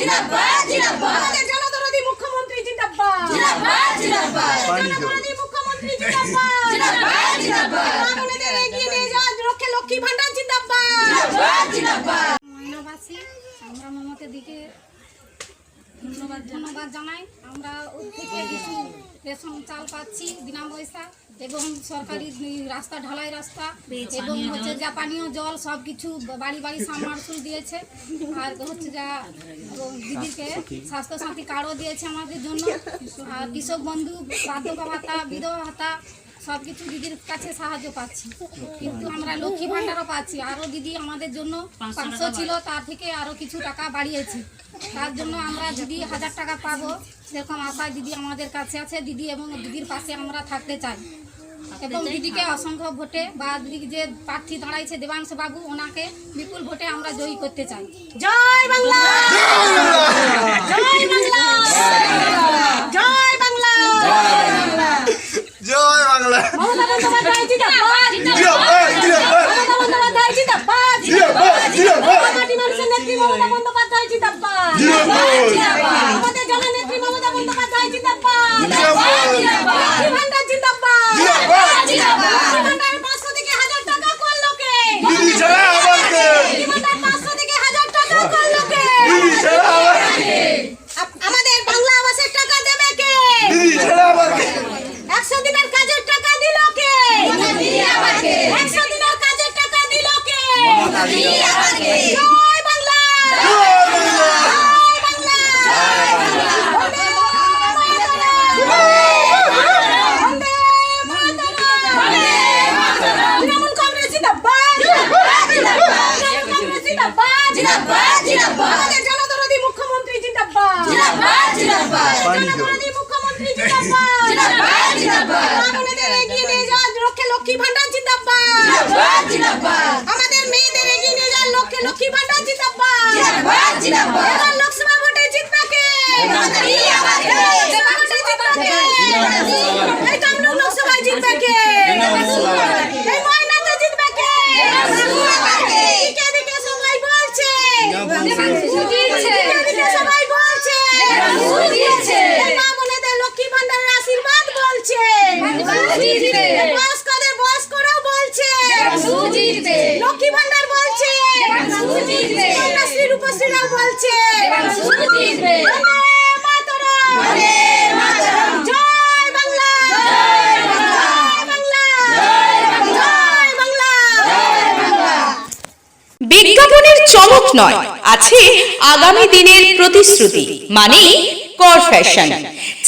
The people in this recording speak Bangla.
জিন্দাবাদ জিন্দাবাদ। জনদরদি মুখ্যমন্ত্রী জিন্দাবাদ। জিন্দাবাদ জিন্দাবাদ। জনদরদি মুখ্যমন্ত্রী জিন্দাবাদ। জিন্দাবাদ জিন্দাবাদ। মা এগিয়ে নিয়ে যাওয়া রক্ষে লক্ষ্মী ভান্ডার জিন্দাবাদ। জিন্দাবাদ জিন্দাবাদ। মহিলাবাসী আমরা মমতা দিকে ধন্যবাদ ধন্যবাদ জানাই। আমরা ওর থেকে কিছু রেশন চাল পাচ্ছি বিনা পয়সা। এবং সরকারি রাস্তা ঢালাই রাস্তা এবং হচ্ছে যা পানীয় জল সব কিছু বাড়ি বাড়ি সাবমার্সুল দিয়েছে। আর হচ্ছে যা দিদিকে স্বাস্থ্যসাথী কার্ডও দিয়েছে আমাদের জন্য। আর কৃষক বন্ধু বার্ধক্য ভাতা বিধবা ভাতা সব কিছু দিদির কাছে সাহায্য পাচ্ছি। কিন্তু আমরা লক্ষ্মী ভাণ্ডারও পাচ্ছি। আরও দিদি আমাদের জন্য পাঁচশো ছিল তার থেকে আরও কিছু টাকা বাড়িয়েছে। তার জন্য আমরা দিদি হাজার টাকা পাবো। সেরকম আশা দিদি আমাদের কাছে আছে। দিদি এবং দিদির পাশে আমরা থাকতে চাই। এবং দিদিকে অসংখ্য ভোটে বা দিদিকে যে প্রার্থী দাঁড়াইছে দেবাংশ বাবু ওনাকে বিপুল ভোটে আমরা জয়ী করতে চাই। জয় বাংলা! জয় বাংলা জয় বাংলা জয় বাংলা মমতা বন্দ্যোপাধ্যায় জিন্দাবাদ জিন্দাবাদ, জিন্দাবাদ। মমতা বন্দ্যোপাধ্যায় জিন্দাবাদ জিন্দাবাদ, জিন্দাবাদ। মাটি মানুষের নেত্রী মমতা বন্দ্যোপাধ্যায় জিন্দাবাদ জিন্দাবাদ। আমাদের জননেত্রী মমতা বন্দ্যোপাধ্যায় জিন্দাবাদ জিন্দাবাদ। লক্ষ্মী ভান্ডার জিন্দাবাদ জিন্দাবাদ। লক্ষ্মী ভান্ডার পাঁচশো থেকে হাজার টাকা করল কে দিদি ছাড়া আবার কে? লক্ষ্মী ভান্ডার পাঁচশো থেকে হাজার টাকা করল কে দিদি ছাড়া আবার কে? আপ- আমাদের বাংলা আবাসের টাকা দেবে কে দিদি ছাড়া আবার কে? একশো দিনের কাজের টাকা দিল কে একশো দিনের কাজের টাকা দিল কে জয় বাংলা জয় বাংলা। জয় বাংলা বন্দে মাতরম। তৃণমূল কংগ্রেস জিন্দাবাদ তৃণমূল কংগ্রেস জিন্দাবাদ জিন্দাবাদ, জিন্দাবাদ। আমাদের জনদরদি মুখ্যমন্ত্রী জিন্দাবাদ জিন্দাবাদ জিন্দাবাদ জনদরদি বোনেদের এগিয়ে নিয়ে যাওয়া রক্ষে লক্ষ্মী ভান্ডার জিন্দাবাদ। আমাদের মেয়েদের এগিয়ে নিয়ে যাওয়া লক্ষ্যে লক্ষ্মী ভান্ডার জিন্দাবাদ। এবার লোকসভা ভোটে জিতবে কে এই কামরূপ লোকসভায় জিতবে কে এই ময়নাতে জিতবে কে দিকে দিকে সবাই বলছে দিচ্ছে। দিকে দিকে সবাই বলছে দিচ্ছে। এই মা বোনেদের লক্ষ্মী ভান্ডারের আশীর্বাদ বলছে জিতবে। বয়স্কদের বয়স্করাও বলছে জিতবে। লক্ষ্মী ভান্ডার বলছে জিতবে। কন্যাশ্রী রূপশ্রীরাও বলছে জিতবে। বন্দে মাতরম। বন্দে মাতরম। জয় বাংলা জয় বাংলা। জয় বাংলা জয় বাংলা। জয় বাংলা জয় বাংলা বিজ্ঞাপনের চমক নয় আছে আগামী দিনের প্রতিশ্রুতি মানে কর ফ্যাশন